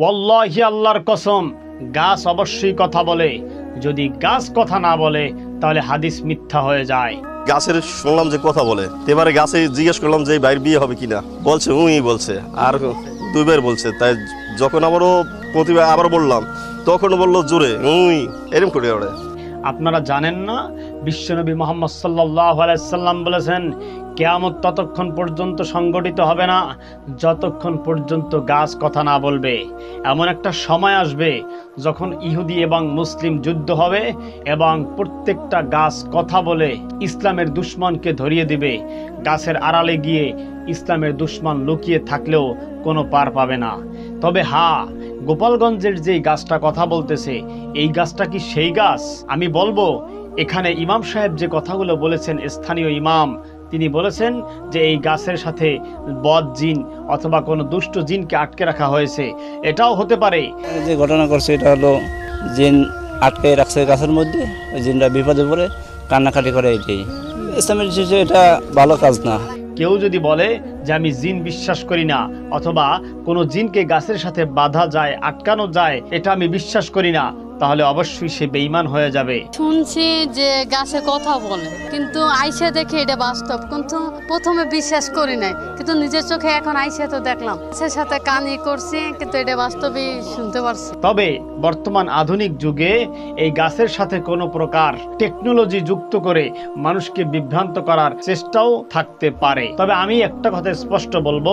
ওয়াল্লাহি আল্লাহর কসম গাছ অবশ্যই কথা বলে। যদি গাছ কথা না বলে তাহলে হাদিস মিথ্যা হয়ে যায়। গাছের শুনলাম যে কথা বলে এবারে গাছে জিজ্ঞেস করলাম যে বাইর বিয়ে হবে কিনা। বলছে উই বলছে আর দুইবার বলছে। তাই যখন আবারও প্রতিবার আবার বললাম তখন বলল জোরে উই এরকম করে ওরে আপনারা জানেন না বিশ্বনবী মোহাম্মদ সাল্লাহ আলাইসাল্লাম বলেছেন কেয়ামত ততক্ষণ পর্যন্ত সংগঠিত হবে না, যতক্ষণ পর্যন্ত গাছ কথা না বলবে। এমন একটা সময় আসবে যখন ইহুদি এবং মুসলিম যুদ্ধ হবে এবং প্রত্যেকটা গাছ কথা বলে ইসলামের দুশ্মনকে ধরিয়ে দিবে। গাছের আড়ালে গিয়ে ইসলামের দুশ্মন লুকিয়ে থাকলেও কোনো পার পাবে না। তবে হা, গোপালগঞ্জের যে গাছটা কথা বলতেছে, এই গাছটা কি সেই গাছ? আমি বলব, এখানে ইমাম সাহেব যে কথাগুলো বলেছেন স্থানীয় ইমাম তিনি বলেছেন যে এই গাছের সাথে বদ জিন অথবা কোনো দুষ্ট জিনকে আটকে রাখা হয়েছে। এটাও হতে পারে। যে ঘটনা করছে এটা হলো জিন আটকে রাখছে গাছের মধ্যে ওই জিনটা বিপদে পড়ে কান্নাকাটি করে এটাই। ইসলামের এটা ভালো কাজ না। কেউ যদি বলে যে আমি জিন বিশ্বাস করি না অথবা কোনো জিনকে গাছের সাথে বাঁধা যায় আটকানো যায় এটা আমি বিশ্বাস করি না তাহলে অবশ্যই সে বেঈমান হয়ে যাবে। শুনছি যে গাছে কথা বলে কিন্তু আইসা দেখে এটা বাস্তব। কিন্তু প্রথমে বিশ্বাস করি নাই কিন্তু নিজের চোখে এখন আইসা তো দেখলাম। সে সাথে কানি করছি কিন্তু এটা বাস্তবে শুনতে পারছি। তবে বর্তমান আধুনিক যুগে এই গাছের সাথে কোনো প্রকার টেকনোলজি যুক্ত করে মানুষকে বিভ্রান্ত করার চেষ্টাও থাকতে পারে। তবে আমি একটা কথা স্পষ্ট বলব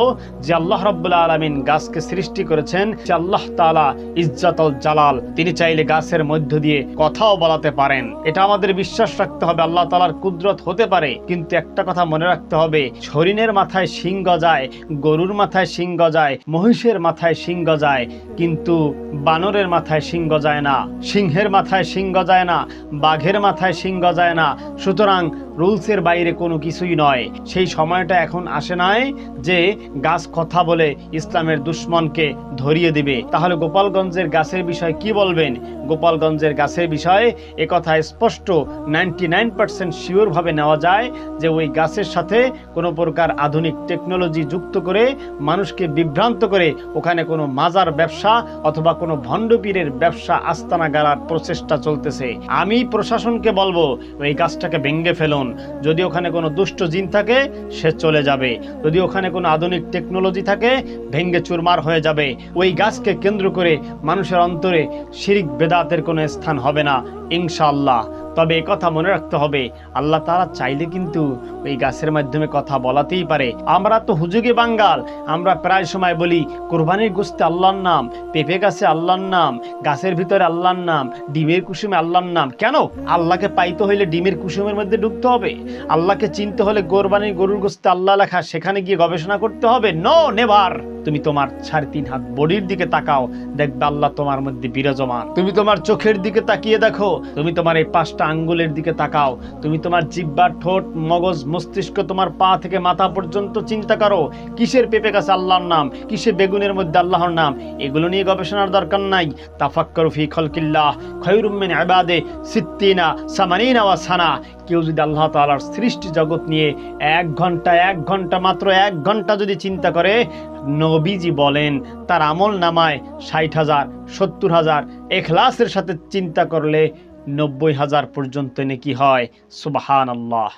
যে আল্লাহ রব্বুল্লাহ আলমিন গাছকে সৃষ্টি করেছেন যে আল্লাহ তালা ইজ্জাতল জালাল তিনি চাইলে গাছের মধ্য দিয়ে কথাও বলাতে পারেন। এটা আমাদের বিশ্বাস রাখতে হবে, আল্লাহ তালার কুদরত হতে পারে। কিন্তু একটা কথা মনে রাখতে হবে, হরিণের মাথায় শিং গজায়, গরুর মাথায় শিং গজায়, মহিষের মাথায় শিং গজায়, কিন্তু বানরের মাথায় শিং গজায় না, সিংহের মাথায় শিং গজায় না, বাঘের মাথায় শিং গজায় না। সুতরাং রুলসের বাইরে কোনো কিছুই নয়। সেই সময়টা এখন আসে নাই যে গাছ কথা বলে ইসলামের দুশ্মনকে ধরিয়ে দিবে। তাহলে গোপালগঞ্জের গাছের বিষয়ে কি বলবেন? গোপালগঞ্জের গাছের বিষয়ে একথা স্পষ্ট নাইনটি নাইন পার্সেন্ট শিওরভাবে নেওয়া যায় যে ওই গাছের সাথে কোনো প্রকার আধুনিক টেকনোলজি যুক্ত করে মানুষকে বিভ্রান্ত করে ওখানে কোনো মাজার ব্যবসা অথবা কোনো ভণ্ডপীরের ব্যবসা আস্তানা গাড়ার প্রচেষ্টা চলতেছে। আমি প্রশাসনকে বলব ওই গাছটাকে ভেঙ্গে ফেলুন। যদি ওখানে কোনো দুষ্ট জিন থাকে, সে চলে যাবে। যদি ওখানে কোনো আধুনিক টেকনোলজি থাকে, ভেঙ্গে চুরমার হয়ে যাবে। ওই গাছকে কেন্দ্র করে মানুষের অন্তরে শিরিক বেদাতের কোনো স্থান হবে না, ইনশাআল্লাহ। তবে এ কথা মনে রাখতে হবে, আল্লাহ তারা চাইলে কিন্তু ওই গাছের মাধ্যমে কথা বলাতেই পারে। আমরা তো হুজুগে বাঙ্গাল, আমরা প্রায় সময় বলি, কোরবানির গোস্তে আল্লাহর নাম, পেঁপে গাছে আল্লাহর নাম, গাছের ভিতরে আল্লাহর নাম, ডিমের কুসুমে আল্লাহর নাম। কেন? আল্লাহকে পাইতে হইলে ডিমের কুসুমের মধ্যে ঢুকতে হবে। আল্লাহকে চিনতে হলে কোরবানির গরুর গোস্তে আল্লাহ লেখা, সেখানে গিয়ে গবেষণা করতে হবে। নো নেভার তুমি তোমার সাড়ে তিন হাত বডির দিকে তাকাও, দেখবে আল্লাহ তোমার মধ্যে বিরাজমান। তুমি তোমার চোখের দিকে তাকিয়ে দেখো, তুমি তোমার এই পাঁচটা আঙ্গুলের দিকে তাকাও, তুমি তোমার জিব্বার ঠোঁট, মগজ, মস্তিষ্ক তোমার পা থেকে মাথা পর্যন্ত চিন্তা করো, কিসের পেঁপে গাছে আল্লাহর নাম, কিসের বেগুনের মধ্যে আল্লাহর নাম, এগুলো নিয়ে গবেষণার দরকার নাই। তাফাক্করু ফি খলকিল্লাহ, খয়রুম মিন ইবাদে সিত্তিনা, সামানিনা ওয়া সানা কেউ যদি আল্লাহ তালার সৃষ্টি জগৎ নিয়ে এক ঘণ্টা এক ঘণ্টা মাত্র, এক ঘণ্টা যদি চিন্তা করে, নবীজি বলেন, তার আমল নামায় ষাট হাজার, সত্তর হাজার এখলাসের সাথে চিন্তা করলে নব্বই হাজার পর্যন্ত নাকি হয়। সুবাহান আল্লাহ